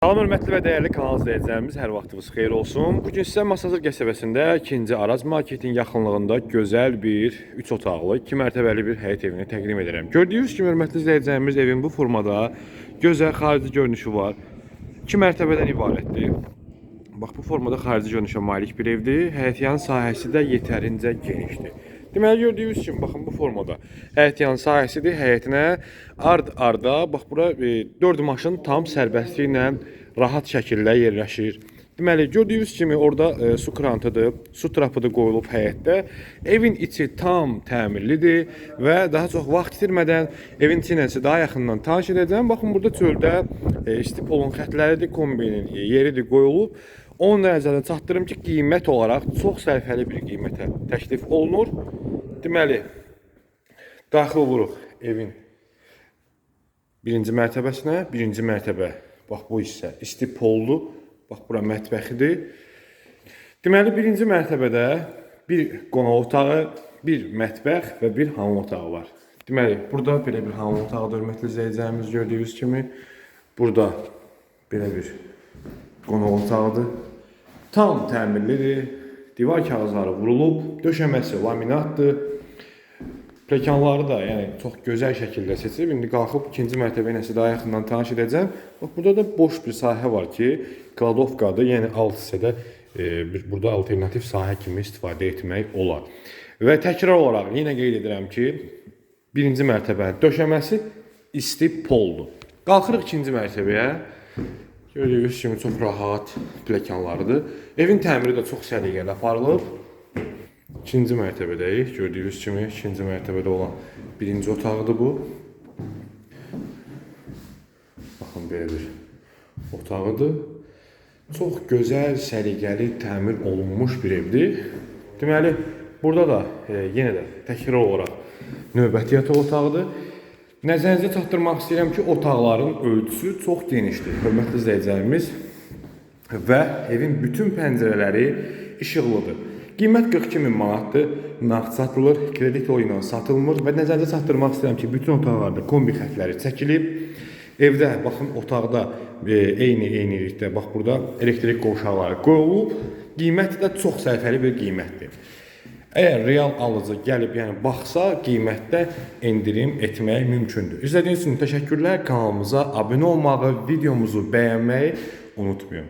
Salam hörmətli və dəyərli kanal izləyicilərimiz, hər vaxtınız xeyir olsun. Bu gün sizə Masazır qəsəbəsində 2-ci Araz marketin yaxınlığında gözəl bir 3 otaqlı, 2 mərtəbəli bir həyət evini təqdim edirəm. Gördüyünüz kimi hörmətli izləyicilərimiz evin bu formada gözəl xarici görünüşü var. 2 mərtəbədən ibarətdir. Bax bu formada xarici görünüşə malik bir evdir. Həyətyan sahəsi də yetərincə genişdir. Deməli gördüyünüz kimi baxın bu formada həyətyan sahəsidir. Həyətinə ard-arda bax bura 4 maşın tam sərbəstliklə rahat şəkildə yerləşir. Deməli gördüyünüz kimi orada e, su krantıdır, su trapı da qoyulub həyətdə. Evin içi tam təmirlidir və daha çox vaxt itirmədən evin içi ilə sizə daha yaxından tanış edəcəm. Baxın burada çöldə e, istipolun xətləridir, kombinin e, yeridir qoyulub. 10 dərəcədən çatdırım ki, qiymət olaraq çox sərfəli bir qiymətə təklif olunur. Deməli, daxil oluruq evin birinci mərtəbəsinə. Birinci mərtəbə, bax bu hissə istipollu. Bax bura mətbəxidir. Deməli, birinci mərtəbədə bir qonaq otağı, bir mətbəx və bir hamam otağı var. Deməli, burada belə bir hamam otağıdır, hörmətli izləyicilərimiz gördüyünüz kimi. Burada belə bir qonaq otağıdır. Tam təmirlidir. Divar kağızları vurulub, döşəməsi laminatdır. Plekanları da yəni çox gözəl şəkildə seçilib. İndi qalxıb ikinci mərtəbə ilə daha yaxından tanış edəcəm. Bax burada da boş bir sahə var ki, kladovkadır. Yəni alt hissədə e, burada alternativ sahə kimi istifadə etmək olar. Və təkrar olaraq yenə qeyd edirəm ki, birinci mərtəbə döşəməsi isti poldur. Qalxırıq ikinci mərtəbəyə. Gördüyünüz kimi çox rahat plekanlardır. Evin təmiri də çox səliqəli aparılıb. İkinci mərtəbədəyik. Gördüyünüz kimi ikinci mərtəbədə olan birinci otağıdır bu. Baxın belə bir otağıdır. Çox gözəl, səliqəli, təmir olunmuş bir evdir. Deməli, burada da e, yenə də təkrar olaraq növbəti yataq otağıdır. Nəzərinizə çatdırmaq istəyirəm ki, otaqların ölçüsü çox genişdir. Hörmətli izləyicilərimiz və evin bütün pəncərələri işıqlıdır. Qiymət 42 min manatdır. Nağd satılır, kredit ilə satılmır və nəzərinizə çatdırmaq istəyirəm ki, bütün otaqlarda kombi xətləri çəkilib. Evdə baxın otaqda e, eyni eynilikdə bax burada elektrik qovşaqları qoyulub. Qiymət də çox sərfəli bir qiymətdir. Əgər real alıcı gəlib, yəni baxsa, qiymətdə endirim etmək mümkündür. İzlədiyiniz üçün təşəkkürlər. Kanalımıza abunə olmağı, videomuzu bəyənməyi unutmayın.